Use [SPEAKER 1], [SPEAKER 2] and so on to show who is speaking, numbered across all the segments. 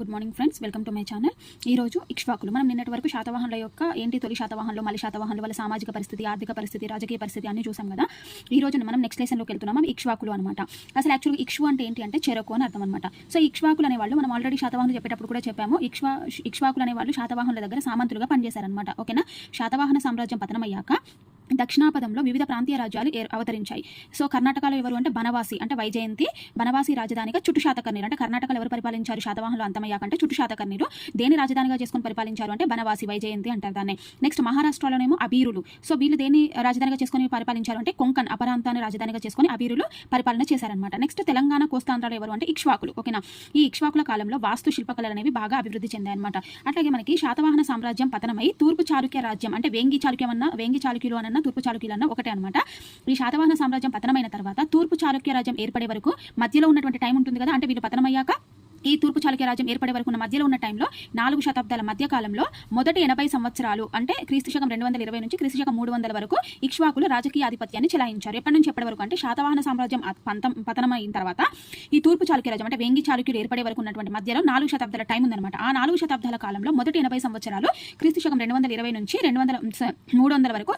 [SPEAKER 1] Good morning friends welcome to my channel ఈ రోజు ఇక్ష్వాకులు. మనం నిన్నటి వరకు శాతవాహనుల యొక్క ఏంటి తొలి శాతవాహనులు మళ్ళీ శాతవాహనులు వాళ్ళ సామాజిక పరిస్థితి ఆర్థిక పరిస్థితి రాజకీయ పరిస్థితి అన్ని చూసాం కదా. ఈ రోజు మనం నెక్స్ట్ లెసన్లోకి వెళ్తున్నాం. ఇక్ష్వాకులు అనమాట అసలు యాక్చువల్గా ఇక్ష్వ అంటే ఏంటి అంటే చెరకు అని అర్థం అనమాట సో ఇక్ష్వాకులు అనేవాళ్ళు మనం ఆల్రెడీ శాతవాహనులు చెప్పేటప్పుడు కూడా చెప్పాము. ఇక్ష్వా ఇక్ష్వాకులు అనేవాళ్ళు శాతవాహనుల దగ్గర సామంతులుగా పనిచేశారనమాట ఓకేనా శాతవాహన సామ్రాజ్యం పతనమయ్యాక దక్షిణాపదంలో వివిధ ప్రాంతీయ రాజ్యాలు అవతరించాయి. సో కర్ణాటకలో ఎవరు అంటే బనవాసి అంటే వైజయంతి. బనవాసి రాజధానిగా చుట్టు శాతకర్ణీలు అంటే కర్ణాటకలో ఎవరు పరిపాలించారు? శాతవాహనులు అంతమయ్యాకంటే చుట్టు శాతకర్ణీలు దేని రాజధానిగా చేసుకొని పరిపాలించారు అంటే బనవాసి వైజయంతి అంటారు దాన్ని. నెక్స్ట్ మహారాష్ట్రలోనేమో అబీరులు. సో వీళ్ళు దేని రాజధానిగా చేసుకొని పరిపాలించారు అంటే కొంకన్ అపరాంతాన్ని రాజధానిగా చేసుకొని అబీరులు పరిపాలన చేశారనమాట నెక్స్ట్ తెలంగాణ కోస్తాంధ్రాలు ఎవరు అంటే ఇక్ష్వాకులు ఓకేనా? ఈ ఇక్ష్వాకుల కాలంలో వాస్తు శిల్పకళలు అనేవి బాగా అభివృద్ధి చెందాయన్నమాట. అట్లాగే మనకి శాతవాహన సామ్రాజ్యం పతనమై తూర్పు చాళుక్య రాజ్యం అంటే వేంగి చాళుక్యం అన్న వేంగి చాళుక్యులు అన్న తూర్పు చాళుక్యులు అన్న ఒకటే అనమాట ఈ శాతవాహన సామ్రాజ్యం పతనమైన తర్వాత తూర్పు చాళుక్య రాజ్యం ఏర్పడే వరకు మధ్యలో ఉన్నటువంటి టైం ఉంటుంది కదా అంటే వీళ్ళు పతనమయ్యాక ఈ తూర్పు చాళుక్య రాజ్యం ఏర్పడే వరకు ఉన్న మధ్యలో ఉన్న టైంలో నాలుగు శతాబ్దాల మధ్య కాలంలో మొదటి ఎనభై సంవత్సరాలు అంటే క్రీస్తు శకం రెండు వందల ఇరవై నుంచి క్రీస్తు శకం మూడు వందల వరకు ఇక్ష్వాకులు రాజకీయ ఆధిపత్యాన్ని చెలాయించారు. ఎప్పటి నుంచి ఎప్పటి వరకు అంటే శాతవాహన సామ్రాజ్యం పంతం పతనమైన తర్వాత ఈ తూర్పు చాళుక్య రాజ్యం అంటే వేంగి చాళుక్యులు ఏర్పడే వరకు ఉన్నటువంటి మధ్యలో నాలుగు శతాబ్దాల టైం ఉందన్నమాట. ఆ నాలుగు శతాబ్దాల కాలంలో మొదటి ఎనభై సంవత్సరాలు క్రీస్తు శకం రెండు వందల ఇరవై నుంచి రెండు వందల మూడు వందల వరకు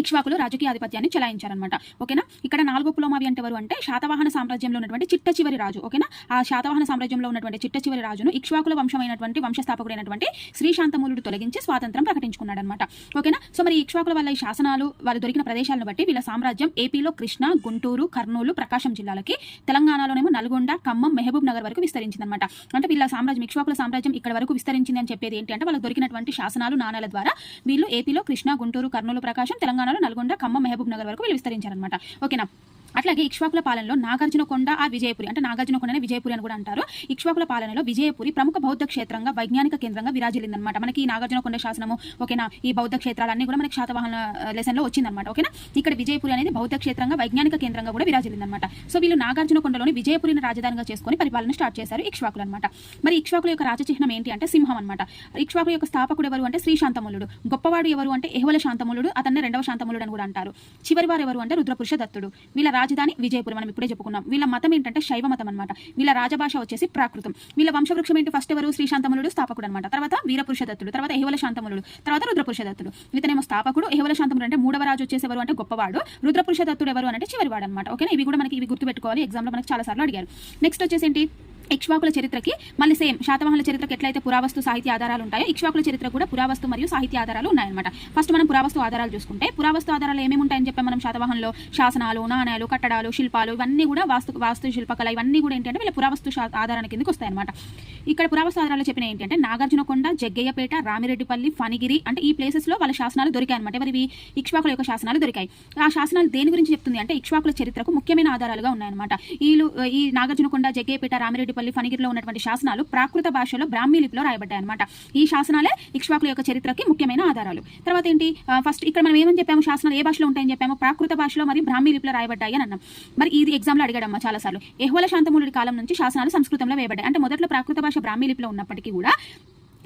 [SPEAKER 1] ఇక్ష్వాకులు రాజకీయ ఆధిపత్యాన్ని చెలాయించారనమాట ఓకేనా? ఇక్కడ నాలుగో పులోమావి అంటే ఎవరు అంటే శాతవాహన సామ్రాజ్యంలో ఉన్నటువంటి చిట్ట చివరి రాజు. ఓకేనా? ఆ శాతవాహన సామ్రాజ్యంలో ఉన్నటువంటి చిట్ట చివరి రాజును ఇక్ష్వాకుల వంశమైనటువంటి వంశస్థాపకుడైనటువంటి శ్రీశాంతమూలుడు తొలగించి స్వాతంత్రం ప్రకటించుకున్నాడు అనమాట ఓకేనా? సో మరి ఈ ఇక్ష్వాకుల వల్ల ఈ శాసనాలు వాళ్ళు దొరికిన ప్రదేశాలను బట్టి వీళ్ళ సామ్రాజ్యం ఏపీలో కృష్ణ గుంటూరు కర్నూలు ప్రకాశం జిల్లాలకి తెలంగాణలోనేమో నల్గొండ ఖమ్మం మెహబూబ్ నగర్ వరకు విస్తరించిందనమాట అంటే వీళ్ళ సామ్రాజ్యం ఇక్ష్వాకుల సామ్రాజ్యం ఇక్కడ వరకు విస్తరించింది అని చెప్పేది ఏంటి అంటే వాళ్ళకి దొరికినటువంటి శాసనాలు నాణాల ద్వారా వీళ్ళు ఏపీలో కృష్ణ గుంటూరు కర్నూలు ప్రకాశం తెలంగాణ తెలంగాణలో నల్గొండ ఖమ్మం మహబూబ్ నగర్ వరకు వీళ్ళు విస్తరించారనమాట ఓకేనా? అట్లాగే ఇక్ష్వాకుల పాలనలో నాగార్జునకొండ ఆ విజయపురి అంటే నాగార్జునకొండనే విజయపురి అని కూడా అంటారు. ఇక్ష్వాకుల పాలనలో విజయపురి ప్రముఖ బౌద్ధ క్షేత్రంగా వైజ్ఞానిక కేంద్రంగా విరాజిల్లిందనమాట మనకి ఈ నాగార్జునకొండ శాసనము ఓకేనా? ఈ బౌద్ధ క్షేత్రాలన్నీ కూడా మనకి శాతవాహన లెసన్లో వచ్చిందనమాట ఓకేనా? ఇక్కడ విజయపురి అనేది బౌద్ధ క్షేత్రంగా వైజ్ఞానిక కేంద్రంగా కూడా విరాజిల్లిందనమాట సో వీళ్ళు నాగార్జునకొండలోని విజయపురిని రాజధానిగా చేసుకొని పరిపాలన స్టార్ట్ చేశారు ఇక్ష్వాకులు అనమాట మరి ఇక్ష్వాకుల యొక్క రాజచిహ్నం ఏంటి అంటే సింహం అనమాట ఇక్ష్వాకుల యొక్క స్థాపకుడు ఎవరు అంటే శ్రీ శాంతములుడు గొప్పవాడు ఎవరు అంటే ఎహువల శాంతములుడు అతన్ని రెండవ శాంతములుడు అని కూడా అంటారు. చివరి వారు ఎవరు అంటే రుద్రపురుష దత్తుడు. వీళ్ళ రాజధాని విజయపురం మనం ఇప్పుడే చెప్పుకున్నాం. వీళ్ళ మతం ఏంటంటే శైవ మతం అనమాట వీళ్ళ రాజభాష వచ్చేసి ప్రాకృతం. వీళ్ళ వంశవృక్షం ఏంటి ఫస్ట్ ఎవరు? శ్రీ శాంతములుడు స్థాపకుడు అనమాట తర్వాత వీరపురుషదత్తుడు తర్వాత ఎహువల శాంతములుడు తర్వాత రుద్రపురుషదత్తుడు. ఇతనేమో స్థాపకుడు ఎహువల శాంతముడు అంటే మూడవ రాజు వచ్చేసి ఎవరు అంటే గొప్పవాడు రుద్రపురుషదత్తుడు ఎవరు అంటే చివరివాడు అనమాట ఓకేనా? ఇవి కూడా మనకి ఇవి గుర్తుపెట్టుకోవాలి. ఎగ్జామ్లో మనకి చాలా సార్లు అడిగారు. నెక్స్ట్ వచ్చేసి ఏంటి? ఇక్ష్వాకుల చరిత్రకి మళ్ళీ సేమ్ శాతవాహనుల చరిత్రకి ఎట్లయితే పురావస్తు సాహిత్య ఆధారాలు ఉంటాయో ఇక్ష్వాకుల చరిత్ర కూడా పురావస్తు మరియు సాహిత్య ఆధారాలు ఉన్నాయన్నమాట. ఫస్ట్ మనం పురావస్తు ఆధారాలు చూసుకుంటే పురావస్తు ఆధారాలు ఏమేమి ఉంటాయని చెప్పాం మనం శాతవాహనంలో శాసనాలు నాణ్యాలు కట్టడాలు శిల్పాలు ఇవన్నీ కూడా వాస్తు వాస్తు శిల్పకళ ఇవన్నీ కూడా ఏంటంటే వీళ్ళ పురావస్తు ఆధారణ ఆధారాల కిందకి వస్తాయన్నమాట. ఇక్కడ పురావస్తు ఆధారాలు చెప్పిన ఏంటంటే నాగార్జునకొండ జగ్గయ్యపేట రామిరెడ్డిపల్లి ఫణిగిరి అంటే ఈ ప్లేసెస్లో వాళ్ళ శాసనాలు దొరికాయి అనమాట ఎవరివి? ఇక్ష్వాకుల యొక్క శాసనాలు దొరికాయి. ఆ శాసనాలు దేని గురించి చెప్తుంది అంటే ఇక్ష్వాకుల చరిత్రకు ముఖ్యమైన ఆధారాలుగా ఉన్నాయన్నమాట. వీళ్ళు ఈ నాగార్జునకొండ జగ్గయ్యపేట రామిరెడ్డి రామిరెడ్డిపల్లి ఫణిగిరిలో ఉన్నటువంటి శాసనాలు ప్రాకృత భాషలో బ్రాహ్మీ లిపిలో రాయబడ్డాయి అనమాట ఈ శాసనాలే ఇక్ష్వాకుల యొక్క చరిత్రకి ముఖ్యమైన ఆధారాలు. తర్వాత ఏంటి? ఫస్ట్ ఇక్కడ మనం ఏమని చెప్పాము? శాసనాలు ఏ భాషలో ఉంటాయని చెప్పాము? ప్రాకృత భాషలో మరియు బ్రాహ్మీ లిపిలో రాయబడ్డాయి అని అన్నాం. మరి ఇది ఎగ్జామ్లో అడిగాడమ్మా చాలా సార్లు ఎహ్వల శాంతమూలుడి కాలం నుంచి శాసనాలు సంస్కృతంలో వేయబడ్డాయి. అంటే మొదట్లో ప్రాకృత భాష బ్రాహ్మీ లిపిలో ఉన్నప్పటికీ కూడా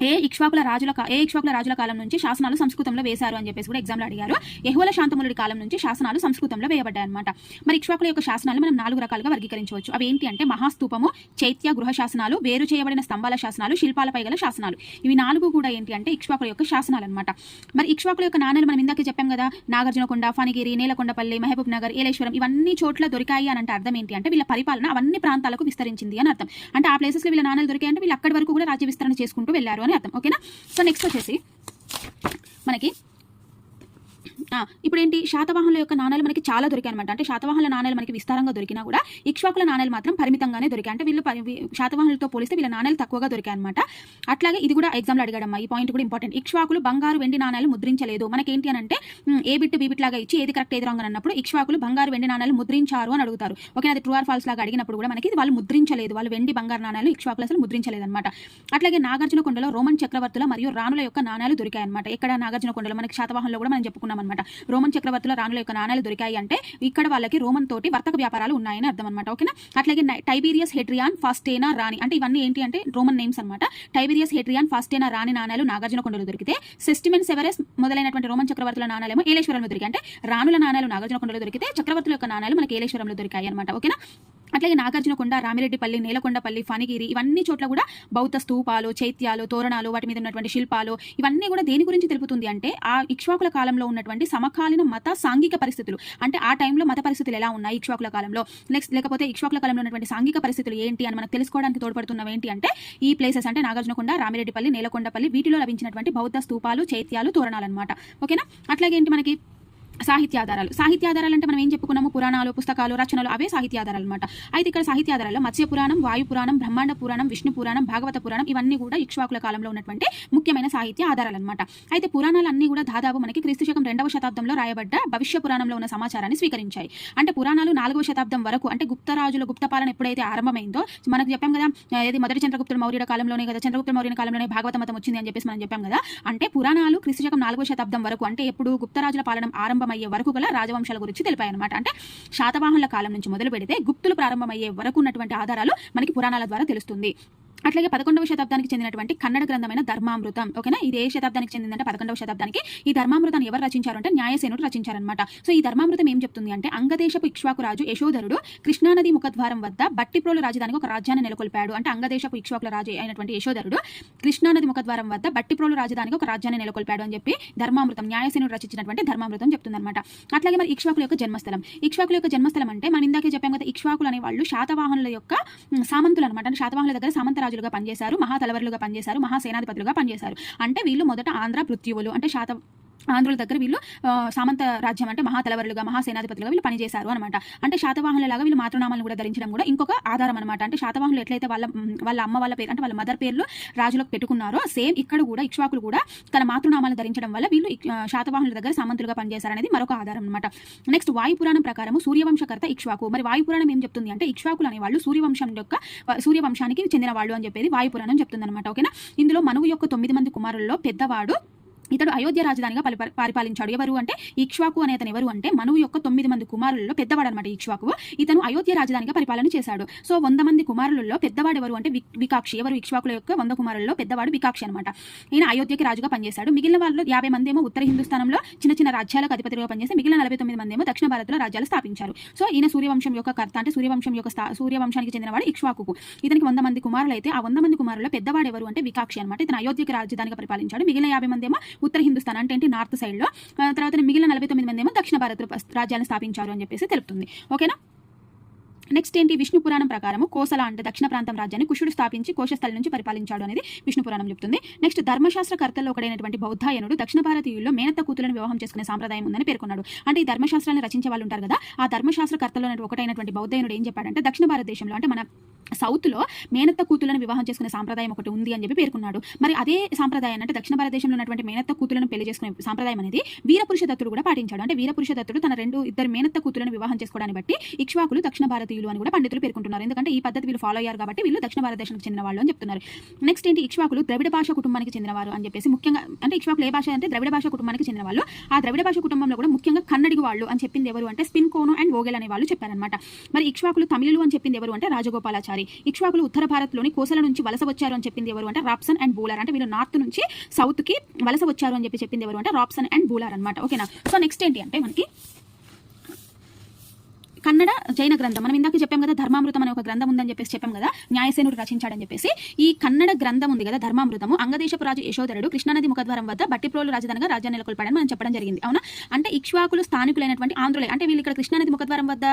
[SPEAKER 1] ఏ ఇక్ష్వాకుల రాజుల ఏ ఇక్ష్వాకుల రాజుల కాలం నుంచి శాసనాలు సంస్కృతంలో వేశారు అని చెప్పేసి కూడా ఎగ్జామ్లో అడిగారు. ఎహువల శాంతములుడి కాలం నుంచి శాసనాలు సంస్కృతంలో వేయబడ్డాయి అనమాట మరి ఇక్ష్వాకుల యొక్క శాసనాలు మనం నాలుగు రకాలుగా వర్గీకరించవచ్చు. అవి ఏంటి అంటే మహాస్తూపము చైత్య గృహ శాసనాలు వేరు చేయబడిన స్తంభాల శాసనాలు శిల్పాలపై గల శాసనాలు. ఇవి నాలుగు కూడా ఏంటి అంటే ఇక్ష్వాకుల యొక్క శాసనాలు అనమాట మరి ఇక్ష్వాకుల యొక్క నాణ్యాలు మనం ఇందాకే చెప్పాం కదా నాగార్జునకొండ ఫణిగిరి నేలకొండపల్లి మహబూబ్ నగర్ ఏలేశ్వరం ఇవన్నీ చోట్ల దొరికాయి అని అంటే అర్థం ఏంటి అంటే వీళ్ళ పరిపాలన అవన్నీ ప్రాంతాలకు విస్తరించింది అని అర్థం. అంటే ఆ ప్లేసెస్లో వీళ్ళ నాణ్యాలు దొరికాయంటే వీళ్ళు అక్కడి వరకు కూడా రాజ్య విస్తరణ చేసుకుంటూ వెళ్ళారు అని అర్థం. ఓకేనా? సో నెక్స్ట్ వచ్చేసి మనకి ఇప్పుడు ఏంటి శాతవాహనుల యొక్క నాణాలు మనకి చాలా దొరికాయి అనమాట అంటే శాతవాహనుల నాణాలు మనకి విస్తారంగా దొరికినా కూడా ఇక్ష్వాకుల నాణాలు మాత్రం పరిమితంగానే దొరికాయి. అంటే వీళ్ళు శాతవాహనులతో పోలిస్తే వీళ్ళ నాణాలు తక్కువగా దొరికాయి అనమాట అట్లాగే ఇది కూడా ఎగ్జామ్లో అడిగాడమ్మా. ఈ పాయింట్ కూడా ఇంపార్టెంట్ ఇక్ష్వాకులు బంగారు వెండి నాణాలు ముద్రించలేదు. మనకి ఏంటి అని అంటే ఏ బిట్ బి బిట్ లాగా ఇచ్చి ఏది కరెక్ట్ ఏది రాంగ్ అన్నప్పుడు ఇక్ష్వాకులు బంగారు వెండి నాణాలు ముద్రించారు అని అడుగుతారు. ఓకే అది ట్రూ ఆర్ ఫాల్స్ లాగా అడిగినప్పుడు కూడా మనకి వాళ్ళు ముద్రించలేదు. వాళ్ళు వెండి బంగారు నాణాలు ఇక్ష్వాకులు అసలు ముద్రించలేదు అనమాట అట్లాగే నాగార్జున కొండలో రోమన్ చక్రవర్తుల మరియు రాణుల యొక్క నాణాలు దొరికాయి అనమాట ఇక్కడ నాగార్జున కొండలో? మనకి శాతవాహనంలో కూడా మనం చెప్పుకున్నాం అనమాట రోమన్ చక్రవర్తుల రాణుల యొక్క నాణాలు దొరికాయి అంటే ఇక్కడ వాళ్ళకి రోమన్ తోటి వర్తక వ్యాపారాలు ఉన్నాయని అర్థం అనమాట ఓకేనా? అట్లాగే టైబీరియస్ హెడ్రియాన్ ఫాస్టేనా రాణి అంటే ఇవన్నీ ఏంటి అంటే రోమన్ నేమ్స్ అనమాట టైబీరియస్ హెడ్రియాన్ ఫాస్టేనా రాణి నాణాలు నాగార్జున కొండలో దొరికితే సెస్టిమెన్ సెవరెస్ మొదలైనటువంటి రోమన్ చక్రవర్తుల నాణాలేమో ఏలేశ్వరంలో దొరికాయి. అంటే రాణుల నాణాలు నాగార్జున కొండలో దొరికితే చక్రవర్తుల యొక్క నాణాలు మనకి ఏలేశ్వరంలో దొరికాయి అనమాట ఓకేనా? అట్లాగే నాగార్జునకొండ రామిరెడ్డిపల్లి నేలకొండపల్లి ఫణిగిరి ఇవన్నీ చోట్ల కూడా బౌద్ధ స్తూపాలు చైత్యాలు తోరణాలు వాటి మీద ఉన్నటువంటి శిల్పాలు ఇవన్నీ కూడా దేని గురించి తెలుపుతుంది అంటే ఆ ఇక్ష్వాకుల కాలంలో ఉన్నటువంటి సమకాలీన మత సాంఘిక పరిస్థితులు. అంటే ఆ టైంలో మత పరిస్థితులు ఎలా ఉన్నాయి ఇక్ష్వాకుల కాలంలో? నెక్స్ట్ లేకపోతే ఇక్ష్వాకుల కాలంలో ఉన్నటువంటి సాంఘిక పరిస్థితులు ఏంటి అని మనకు తెలుసుకోవడానికి తోడ్పడుతున్నవి ఏంటి అంటే ఈ ప్లేసెస్ అంటే నాగార్జునకొండ రామిరెడ్డిపల్లి నేలకొండపల్లి వీటిలో లభించినటువంటి బౌద్ధ స్తూపాలు చైత్యాలు తోరణాలు అనమాట ఓకేనా? అట్లాగే ఏంటి మనకి సాహిత్యాధారాలు. సాహిత్యాధారాలు అంటే మనం ఏం చెప్పుకున్నాము పురాణాలు పుస్తకాలు రచనలు అవే సాహిత్యాధారాలు అనమాట అయితే ఇక్కడ సాహిత్యాధారాలు మత్స్య పురాణం వాయు పురాణం బ్రహ్మాండ పురాణం విష్ణు పురాణం భాగవత పురాణం ఇవన్నీ కూడా ఇక్ష్వాకుల కాలంలో ఉన్నటువంటి ముఖ్యమైన సాహిత్య ఆధారాలు అనమాట అయితే పురాణాలు అన్ని కూడా దాదాపు మనకి క్రీస్తు శకం రెండవ శతాబ్దంలో రాయబడ్డ భవిష్య పురాణంలో ఉన్న సమాచారాన్ని స్వీకరించాయి. అంటే పురాణాలు నాలుగవ శతాబ్దం వరకు అంటే గుప్తరాజుల గుప్త పాలన ఎప్పుడైతే ఆరంభమైందో మనకు చెప్పాం కదా ఏది మొదటి చంద్రగుప్తుడు మౌర్యుల కాలంలోనే కదా చంద్రగుప్త మౌర్యుల కాలంలోనే భాగవత మతం వచ్చింది అని చెప్పేసి మనం చెప్పాం కదా అంటే పురాణాలు క్రీస్తు శకం నాలుగవ శతాబ్దం వరకు అంటే ఎప్పుడు గుప్తరాజుల పాలన ప్రారంభమయ్యే వరకు గల రాజవంశాల గురించి తెలిపాయి అనమాట అంటే శాతవాహనుల కాలం నుంచి మొదలు పెడితే గుప్తులు ప్రారంభమయ్యే వరకు ఉన్నటువంటి ఆధారాలు మనకి పురాణాల ద్వారా తెలుస్తుంది. అట్లాగే పదకొండవ శతాబ్దానికి చెందినటువంటి కన్నడ గ్రంథమైన ధర్మామృతం ఓకేనా? ఇది ఏ శతాబ్దానికి చెందిందంటే పదకొండవ శతాబ్దానికి. ఈ ధర్మామృతాన్ని ఎవరు రచించారు అంటే న్యాయసేనుడు రచించారనమాట సో ఈ ధర్మామృతం ఏం చెప్తుంది అంటే అంగదేశపు ఇక్ష్వాకు రాజు యశోధరుడు కృష్ణానది ముఖద్వారం వద్ద బట్టిప్రోలు రాజధానికి ఒక రాజ్యాన్ని నెలకొల్పాడు. అంటే అంగదేశపు ఇక్ష్వాకుల రాజు అయినటువంటి యశోధరుడు కృష్ణానది ముఖద్వారం వద్ద బట్టిప్రోలు రాజధానికి ఒక రాజ్యాన్ని నెలకొల్పాడు అని చెప్పి ధర్మామృతం న్యాయసేనుడు రచించినటువంటి ధర్మామృతం చెప్తుందన్నమాట. అట్లాగే మరి ఇక్ష్వాకుల యొక్క జన్మస్థలం. ఇక్ష్వాకుల యొక్క జన్మస్థలం అంటే మనం ఇందాకే చెప్పాం కదా ఇక్ష్వాకులు అనే వాళ్ళు శాతవాహనుల యొక్క సామంతులు అనమాట అంటే శాతవాహనుల దగ్గర మహారాజులుగా పనిచేశారు మహాతలవరులుగా పనిచేశారు మహాసేనాధిపతులుగా పనిచేశారు. అంటే వీళ్ళు మొదట ఆంధ్ర పృథ్వీవులు అంటే శాత ఆంధ్రుల దగ్గర వీళ్ళు సామంత రాజ్యం అంటే మహాతలవరులుగా మహాసేనాధిపతులుగా వీళ్ళు పనిచేశారు అనమాట అంటే శాతవాహనులలాగా వీళ్ళు మాతృనామాలను కూడా ధరించడం కూడా ఇంకొక ఆధారం అనమాట అంటే శాతవాహనులు ఎట్లయితే వాళ్ళ వాళ్ళ అమ్మ వాళ్ళ పేరు అంటే వాళ్ళ మదర్ పేర్లు రాజులకు పెట్టుకున్నారో సేమ్ ఇక్కడ కూడా ఇక్ష్వాకులు కూడా తన మాతృనామాలను ధరించడం వల్ల వీళ్ళు శాతవాహనుల దగ్గర సామంతులుగా పనిచేశారనేది మరొక ఆధారం అనమాట నెక్స్ట్ వాయుపురాణం ప్రకారం సూర్యవంశకర్త ఇక్ష్వాకు. మరి వాయుపురాణం ఏం చెప్తుంది అంటే ఇక్ష్వాకులు అనే వాళ్ళు సూర్యవంశం యొక్క సూర్యవంశానికి చెందిన వాళ్ళు అని చెప్పేది వాయుపురాణం చెప్తుంది అనమాట ఓకేనా? ఇందులో మనువు యొక్క తొమ్మిది మంది కుమారుల్లో పెద్దవాడు ఇతడు అయోధ్య రాజధానిగా పరిపాలించాడు. ఎవరు అంటే ఇక్ష్వాకు అనే అతను ఎవరు అంటే మనువు యొక్క తొమ్మిది మంది కుమారులలో పెద్దవాడు అనమాట ఇక్ష్వాకు ఇతను అయోధ్య రాజధానిగా పరిపాలన చేశాడు. సో వంద మంది కుమారులలో పెద్దవాడు ఎవరు అంటే వికాక్షి. ఎవరు? ఇక్ష్వాకుల యొక్క వంద కుమారులలో పెద్దవాడు వికాక్షి అనమాట ఈయన అయోధ్యకి రాజుగా పనిచేశాడు. మిగిలిన వాళ్ళు యాభై మంది ఏమో ఉత్తర హిందుస్థానంలో చిన్న చిన్న రాజ్యాలకు అధిపతిగా పనిచేసి మిగిలిన నలభై తొమ్మిది మంది ఏమో దక్షిణ భారత్లో రాజ్యాలు స్థాపించారు. సో ఈయన సూర్యవంశం యొక్క కర్త అంటే సూర్యవంశం యొక్క సూర్యవంశానికి చెందినవాడు ఇక్ష్వాకు ఇతనికి వంద మంది కుమారులు అయితే ఆ వంద మంది కుమారుల్లో పెద్దవాడు ఎవరు అంటే వికాక్షి అనమాట ఇతను అయోధ్యకి రాజధానిగా పరిపాలించాడు. మిగిలిన యాభై మంది ఏమో ఉత్తర హిందుస్థాన్ అంటే ఏంటి? నార్త్ సైడ్లో తర్వాత మిగిలిన నలభై తొమ్మిది మంది ఏమో దక్షిణ భారత్ రాజ్యాలను స్థాపించారు అని చెప్పేసి తెలుపుతుంది. ఓకేనా? నెక్స్ట్ ఏంటి? విష్ణు పురాణం ప్రకారం కోసల అంటే దక్షిణ ప్రాంతం రాజ్యాన్ని కుషుడు స్థాపించి కోశస్థలం నుంచి పరిపాలించాడు అనేది విష్ణు పురాణం చెప్తుంది. నెక్స్ట్ ధర్మశాస్త్ర కర్తల్లో ఒకడైనటువంటి బౌద్ధాయనుడు దక్షిణ భారతీయుల్లో మేనత్త కూతులను వివాహం చేసుకునే సాంప్రదాయం ఉందని పేర్కొన్నాడు. అంటే ఈ ధర్మశాస్త్రాన్ని రచించే వాళ్ళు ఉంటారు కదా ఆ ధర్మశాస్త్ర కర్తల్లో ఒకటైనటువంటి బౌద్ధాయనుడు ఏం చెప్పాడంటే దక్షిణ భారతదేశంలో అంటే మన సౌత్లో మేనత్త కూతులను వివాహం చేసుకునే సాంప్రదాయం ఒకటి ఉంది అని చెప్పి పేర్కొన్నాడు. మరి అదే సాంప్రదాయాన్ని అంటే దక్షిణ భారతదేశంలో ఉన్నటువంటి మేనత్త కూతులను పెళ్ళి చేసుకునే సాంప్రదాయం అనేది వీరపురుష దత్తుడు కూడా పాటించాడు. అంటే వీరపురుష దత్తుడు తన రెండు ఇద్దరు మేనత్త కూతులను వివాహం చేసుకోవడాన్ని బట్టి ఇక్ష్వాకులు దక్షిణ భారతీయులు అని కూడా పండితులు పేర్కొంటున్నారు. ఎందుకంటే ఈ పద్ధతి వీళ్ళు ఫాలో అయ్యారు కాబట్టి వీళ్ళు దక్షిణ భారతదేశానికి చెందిన వాళ్ళు అని చెప్తున్నారు. నెక్స్ట్ ఏంటి? ఇక్ష్వాకులు ద్రవిడ భాష కుటుంబానికి చెందినవారు అని చెప్పేసి ముఖ్యంగా అంటే ఇక్ష్వాకులు ఏ భాష అంటే ద్రవిడ భాష కుటుంబానికి చెందిన వాళ్ళు. ఆ ద్రవిడ భాష కుటుంబంలో కూడా ముఖ్యంగా కన్నడిగు వాళ్ళు అని చెప్పింది ఎవరు అంటే స్పిన్ కోను అండ్ ఓగెల్ అనే వాళ్ళు చెప్పారనమాట మరి ఇక్ష్వాకులు తమిళులు అని చెప్పింది ఎవరు అంటే రాజగోపాలాచారి. ఇక్ష్వాకులు ఉత్తర భారత్లోని కోసల నుంచి వలస వచ్చారు అని చెప్పింది ఎవరు అంటే రాప్సన్ అండ్ బూలర్. అంటే వీళ్ళు నార్త్ నుంచి సౌత్కి వలస వచ్చారు అని చెప్పి చెప్పింది ఎవరు అంటే రాప్సన్ అండ్ బూలర్ అనమాట ఓకేనా? సో నెక్స్ట్ ఏంటి అంటే మనకి కన్నడ జైన గ్రంథం. మనం ఇందాక చెప్పాం కదా ధర్మామృతం అనే ఒక గ్రంథం ఉందని చెప్పేసి చెప్పాం కదా న్యాయసేనుడు రచించాడని చెప్పేసి. ఈ కన్నడ గ్రంథం ఉంది కదా ధర్మామృతము అంగదేశపు రాజు యశోధరుడు కృష్ణానది ముఖద్వారం వద్ద బట్టిప్రోలు రాజధానిగా రాజ్యాన్ని నెలకొల్పాడని మనం చెప్పడం జరిగింది. అవునా? అంటే ఇక్ష్వాకులు స్థానికులైనటువంటి ఆంధ్రులే. అంటే వీళ్ళు ఇక్కడ కృష్ణానది ముఖద్వారం వద్ద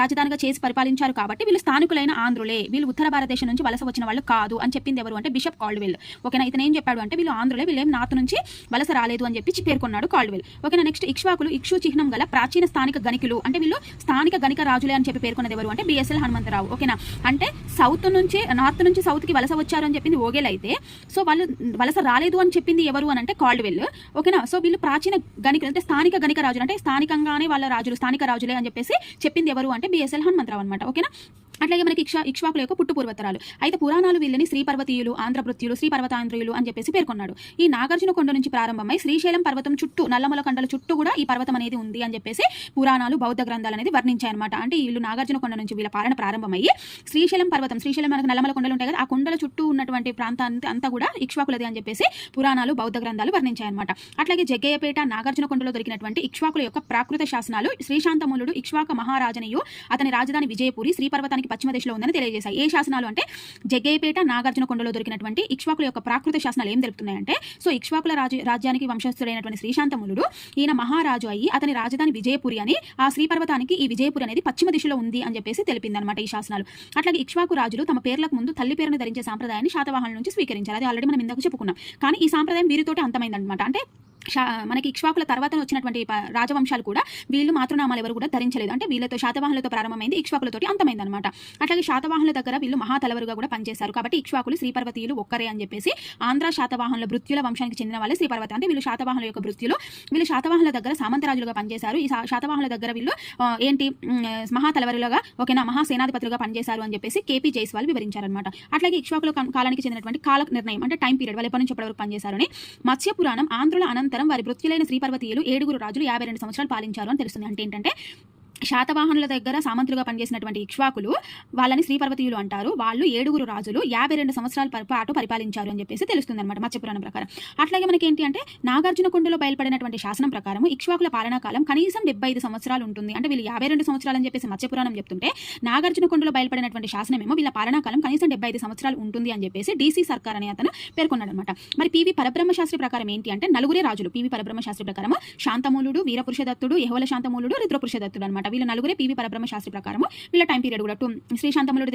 [SPEAKER 1] రాజధానిగా చేసి పరిపాలించారు కాబట్టి వీళ్ళు స్థానికులైన ఆంధ్రులే. వీళ్ళు ఉత్తర భారతదేశం నుంచి వలస వచ్చిన వాళ్ళు కాదు అని చెప్పింది ఎవరు అంటే బిషప్ కాల్డ్వెల్. ఓకేనా? ఇతను ఏం చెప్పాడు అంటే వీళ్ళు ఆంధ్రులే వీళ్ళేం నార్త్ నుంచి వలస రాలేదు అని చెప్పి పేర్కొన్నాడు కాల్డ్వెల్. ఓకేనా? నెక్స్ట్ ఇక్ష్వాకులు ఇక్షు చిహ్నం గల ప్రాచీన స్థానిక గణికులు. అంటే వీళ్ళు స్థానిక స్థానిక రాజులే అని చెప్పి పేర్కొన్నది ఎవరు అంటే బిఎస్ఎల్ హనుమంతరావు. ఓకేనా? అంటే సౌత్ నుంచి నార్త్ నుంచి సౌత్కి వలస వచ్చారు అని చెప్పింది ఓగేల్ అయితే. సో వాళ్ళు వలస రాలేదు అని చెప్పింది ఎవరు అని అంటే కాల్డ్వెల్ ఓకేనా? సో వీళ్ళు ప్రాచీన గణికులు అంటే స్థానిక గణిక రాజులు అంటే స్థానికంగానే వాళ్ళ రాజులు స్థానిక రాజులే అని చెప్పేసి చెప్పింది ఎవరు అంటే బిఎస్ఎల్ హనుమంతరావు అనమాట ఓకేనా? అట్లాగే మనకి ఇక్ష ఇక్ష్వాకుల యొక్క పుట్టు పూర్వతరాలు అయితే పురాణాలు వీళ్ళని శ్రీ పర్వతీయులు ఆంధ్రభృత్యులు శ్రీ అని చెప్పేసి పేర్కొన్నాడు. ఈ నాగార్జున కొండ నుంచి ప్రారంభమై శ్రీశైలం పర్వతం చుట్టూ నల్లమల కండల చుట్టూ కూడా ఈ పర్వతం అనేది ఉంది అని చెప్పేసి పురాణాలు బౌద్ధ గ్రంథాలు అనేది వర్ణించాయన్నమాట. అంటే వీళ్ళు నాగార్జున కొండ నుంచి వీళ్ళ పాలన ప్రారంభమయ్యి శ్రీశైలం పర్వతం శ్రీశైలం మనకు నల్లమల కొండలు ఉంటాయి కదా ఆ కొండల చుట్టూ ఉన్నటువంటి ప్రాంతాన్ని అంతా కూడా ఇక్ష్వాకులది అని చెప్పేసి పురాణాలు బౌద్ధ గ్రంథాలు వర్ణించాయన్నమాట. అట్లాగే జగ్గయ్యపేట నాగార్జున కొండలో దొరికినటువంటి ఇక్ష్వాకుల యొక్క ప్రాకృత శాసనాలు శ్రీశాంతమూలుడు ఇక్ష్వాక మహారాజనియు అతని రాజధాని విజయపురి శ్రీ పర్వతానికి పశ్చిమ దిశలో ఉందని తెలియజేశాయి. ఏ శాసనాలు అంటే జగ్గయ్యపేట నాగార్జున కొండలో దొరికినటువంటి ఇక్ష్వాకుల యొక్క ప్రాకృత శాసనాలు ఏం తెలుపుతున్నాయంటే సో ఇక్ష్వాకుల రాజు రాజ్యానికి వంశస్థుడైనటువంటి శ్రీశాంతములుడు ఈయన మహారాజు అయ్యి అతని రాజధాని విజయపురి అని ఆ శ్రీపర్వతానికి ఈ విజయపురి అనేది పశ్చిమ దిశలో ఉంది అని చెప్పేసి తెలిపిందనమాట ఈ శాసనాలు. అట్లాగే ఇక్ష్వాకు రాజులు తమ పేర్లకు ముందు తల్లి పేరును ధరించే సాంప్రదాయాన్ని శాతవాహనుల నుంచి స్వీకరించారు. అది ఆల్రెడీ మనం ఇందాక చెప్పుకున్నాం. కానీ ఈ సాంప్రదాయం వీరితోటి అంతమైందనమాట అంటే మనకి ఇక్ష్వాకుల తర్వాత వచ్చినటువంటి రాజవంశాలు కూడా వీళ్ళు మాతృనామాలు ఎవరు కూడా ధరించలేదు. అంటే వీళ్ళతో శాతవాహనులతో ప్రారంభమైంది ఇక్ష్వాకులతోటి అంతమైంది అనమాట అట్లాగే శాతవాహనుల దగ్గర వీళ్ళు మహాతలవరుగా కూడా పనిచేశారు. కాబట్టి ఇక్ష్వాకులు శ్రీపర్వతీయులు ఒక్కరే అని చెప్పేసి ఆంధ్ర శాతవాహనుల వృత్తుల వంశానికి చెందిన వాళ్ళే శ్రీపర్వత. అంటే వీళ్ళు శాతవాహనుల యొక్క వృత్తులు వీళ్ళు శాతవాహనుల దగ్గర సామంతరాజులుగా పనిచేశారు. ఈ శాతవాహనుల దగ్గర వీళ్ళు ఏంటి మహాతలవరులుగా ఓకేనా మహాసేనాధిపతులుగా పనిచేశారు అని చెప్పేసి కేపీ జైస్వాల్ వివరించారనమాట అట్లాగే ఇక్ష్వాకుల కాలానికి చెందినటువంటి కాల నిర్ణయం అంటే టైం పీరియడ్ వాళ్ళు ఎప్పటి నుంచి ఎప్పటివరకు పనిచేశారని మత్స్య పురాణం ఆంధ్రుల అనంతరం వారి వృత్తులైన శ్రీపర్వతీయులు ఏడుగురు రాజులు యాభై రెండు సంవత్సరాలు పాలించారు అని తెలుస్తుంది. అంటే ఏంటంటే శాతవాహనుల దగ్గర సామంతులుగా పనిచేసినటువంటి ఇక్ష్వాకులు వాళ్ళని శ్రీపర్వతీయులు అంటారు. వాళ్ళు ఏడుగురు రాజులు యాభై రెండు సంవత్సరాల పాటు పరిపాలించారు అని చెప్పేసి తెలుస్తుంది అనమాట మత్స్యపురాణం ప్రకారం. అట్లాగే మనకి ఏంటి అంటే నాగార్జున కొండలో బయలుపడినటువంటి శాసనం ప్రకారం ఇక్ష్వాకుల పాలనా కాలం కనీసం డెబ్బై ఐదు సంవత్సరాలు ఉంటుంది. అంటే వీళ్ళు యాభై రెండు సంవత్సరాలు అని చెప్పేసి మత్స్యపురాణం చెప్తుంటే నాగార్జున కొండలో బయలుపడినటువంటి శాసనమేమో వీళ్ళ పాలనా కాలం కనీసం డెబ్బై ఐదు సంవత్సరాలు ఉంటుంది అని చెప్పేసి డీసీ సర్కార్ అనే అతను పేర్కొన్నాడు అనమాట మరి పివి పరబ్రహ్మ శాస్త్రి ప్రకారం ఏంటి అంటే నలుగురే రాజులు. పివి పరబ్రహ్మ శాస్త్రి ప్రకారం శాంతమూలుడు వీరపురుషదత్తుడు యహోల శాంతమూలుడు రుద్రపురుషదత్తుడు అనమాట వీళ్ళు నలుగురే పివి పరబ్రహ్మ శాస్త్రి ప్రకారం వీళ్ళ టైం పీరియడ్ కూడా టూ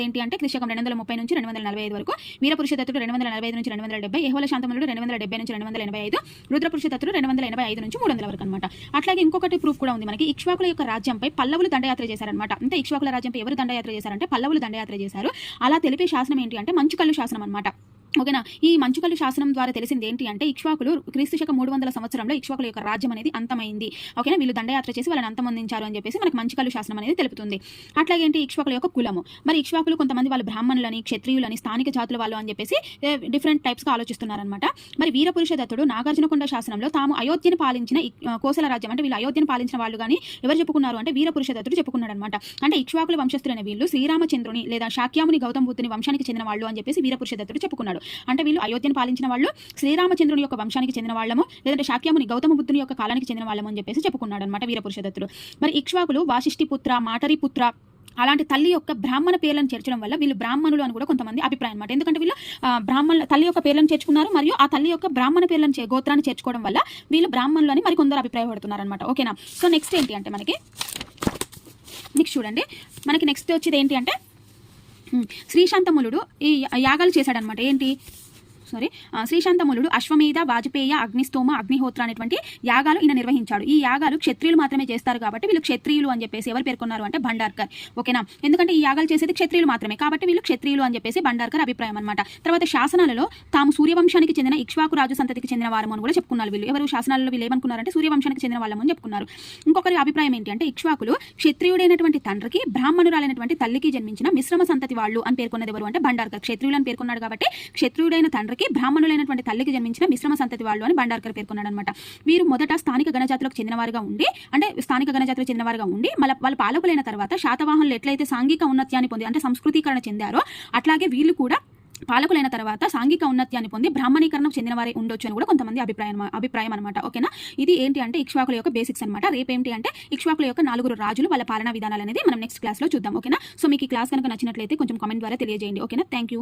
[SPEAKER 1] ఏంటి అంటే క్రిషకం రెండు వందల ముప్పై నుంచి రెండు వందల నలభై ఐదు వరకు వీరపురుషదత్తుడు రెండు వందల నలభై ఐదు నుంచి రెండు వందల డెబ్బై ఏహోల శాంతములుడు రెండు వందల డెబ్బై నుంచి రెండు వందల ఎనభై ఐదు రుద్రపురుషదత్తుడు రెండు వందల ఎనభై ఐదు నుంచి మూడు వందల వరకు అనమాట అట్లాగే ఇంకొకటి ప్రూఫ్ కూడా ఉంది మనకి. ఇక్ష్వాకుల యొక్క రాజ్యంపై పల్లవులు దండయాత్ర చేశారనమాట అంటే ఇక్ష్వాకుల రాజ్యంపై ఎవరు దండయాత్ర చేశారంటే పల్లవులు దండయాత్ర చేశారు. అలా తెలిపే శాసనం ఏంటి అంటే మంచుకల్లు శాసనం అనమాట ఓకేనా? ఈ మంచుకల్లు శాసనం ద్వారా తెలిసింది ఏంటి అంటే ఇక్ష్వాకులు క్రీస్తు శక మూడు వందల సంవత్సరంలో ఇక్ష్వాకుల యొక్క రాజ్యం అనేది అంతమైంది. ఓకేనా? వీళ్ళు దండయాత్ర చేసి వాళ్ళని అంతమొందించారు అని చెప్పేసి మనకి మంచుకల్లు శాసనం అనేది తెలుపుతుంది. అట్లాగేంటి? ఇక్ష్వాకుల యొక్క కులము. మరి ఇక్ష్వాకులు కొంతమంది వాళ్ళు బ్రాహ్మణులని క్షత్రియులని స్థానిక జాతుల వాళ్ళు అని చెప్పేసి డిఫరెంట్ టైప్స్గా ఆలోచిస్తున్నారనమాట మరి వీరపురుష దత్తుడు నాగార్జునకొండ శాసనంలో తాము అయోధ్యను పాలించిన కోసల రాజ్యం అంటే వీళ్ళు అయోధ్యను పాలించిన వాళ్ళు కానీ ఎవరు చెప్పుకున్నారు అంటే వీరపురుష దత్తుడు చెప్పుకున్నాడు అనమాట అంటే ఇక్ష్వాకుల వంశస్థులైన వీళ్ళు శ్రీరామచంద్రుని లేదా శాక్యాముని గౌతమ బుద్ధుని వంశానికి చెందిన వాళ్ళు అని చెప్పేసి వీరపురుష దత్తుడు చెప్పుకున్నాడు. అంటే వీళ్ళు అయోధ్యను పాలించిన వాళ్ళు శ్రీరామచంద్రుని యొక్క వంశానికి చెందిన వాళ్ళము లేదంటే శాక్యముని గౌతమ బుద్ధుని యొక్క కాలానికి చెందిన వాళ్ళము అని చెప్పేసి చెప్పుకున్నాడు అనమాట వీరపురుషదత్తుడు. మరి ఇక్ష్వాకులు వాసిష్ఠి పుత్ర మాటరి పుత్ర అలాంటి తల్లి యొక్క బ్రాహ్మణ పేర్లను చేర్చడం వల్ల వీళ్ళు బ్రాహ్మణులు అని కూడా కొంతమంది అభిప్రాయం అనమాట ఎందుకంటే వీళ్ళు ఆ, బ్రాహ్మణుల తల్లి యొక్క పేర్లను చేర్చుకున్నారు మరియు ఆ తల్లి యొక్క బ్రాహ్మణ పేర్లను గోత్రాన్ని చేర్చుకోవడం వల్ల వీళ్ళు బ్రాహ్మణులు అని మరి కొందరు అభిప్రాయపడుతున్నారు అనమాట ఓకేనా? సో నెక్స్ట్ ఏంటి అంటే మనకి నెక్స్ట్ చూడండి. మనకి నెక్స్ట్ వచ్చేది ఏంటి అంటే శ్రీశాంతములుడు ఈ యాగాలు చేశాడనమాట ఏంటి? సారీ శ్రీశాంతములుడు అశ్వమేధ వాజపేయ అగ్నిస్తోమ అగ్నిహోత్ర అనేటువంటి యాగాలు ఈయన నిర్వహించాడు. ఈ యాగాలు క్షత్రియులు మాత్రమే చేస్తారు కాబట్టి వీళ్ళు క్షత్రియులు అని చెప్పేసి ఎవరు పేర్కొన్నారు అంటే భండార్కర్ ఓకేనా? ఎందుకంటే ఈ యాగాలు చేసేది క్షత్రియులు మాత్రమే కాబట్టి వీళ్ళు క్షత్రియులు అని చెప్పేసి భండార్కర్ అభిప్రాయం అనమాట తర్వాత శాసనాలలో తాము సూర్యవంశానికి చెందిన ఇక్ష్వాకు రాజు సంతతికి చెందిన వారము అని కూడా చెప్పుకున్నారు వీళ్ళు. ఎవరు శాసనాలలో వీళ్ళు ఏమనుకున్నారంటే సూర్యవంశానికి చెందిన వాళ్ళము అని చెప్పుకున్నారు. ఇంకొకరి అభిప్రాయం ఏంటి అంటే ఇక్ష్వాకులు క్షత్రియుడైనటువంటి తండ్రికి బ్రాహ్మణురాలైనటువంటి తల్లికి జన్మించిన మిశ్రమ సంతతి వాళ్ళు అని పేర్కొన్నది ఎవరు అంటే భండార్కర్ క్షత్రియులు అని పేర్కొన్నాడు కాబట్టి క్షత్రియుడైన వారికి బ్రాహ్మణులైనటువంటి తల్లికి జన్మించిన మిశ్రమ సంతతి వాళ్ళు అని బండార్కర్ పేర్కొన్నాడు అనమాట వీరు మొదట స్థానిక గణజాతులకు చెందినవారుగా ఉండి అంటే స్థానిక గణజాతులకు చెందినవారుగా ఉండి మళ్ళీ వాళ్ళ పాలకులైన తర్వాత శాతవాహనులు ఎట్లయితే సాంఘిక ఉన్నత్యాన్ని పొంది అంటే సంస్కృతీకరణ చెందారో అట్లాగే వీళ్ళు కూడా పాలకులైన తర్వాత సాంఘిక ఉన్నత్యాన్ని పొంది బ్రాహ్మణీకరణకు చెందిన వారే ఉండొచ్చు అని కూడా కొంతమంది అభిప్రాయం అభిప్రాయం అనమాట ఓకేనా? ఇది ఏంటి అంటే ఇక్ష్వాకుల యొక్క బేసిక్స్ అనమాట రేపు ఏంటి అంటే ఇక్ష్వాకుల యొక్క నాలుగురు రాజులు వాళ్ళ పాలనా విధానాలు అనేది మనం నెక్స్ట్ క్లాస్లో చూద్దాం. ఓకేనా? సో మీకు ఈ క్లాస్ కనుక నచ్చినట్లయితే కొంచెం కామెంట్ ద్వారా తెలియజేయండి. ఓకేనా? Thank you.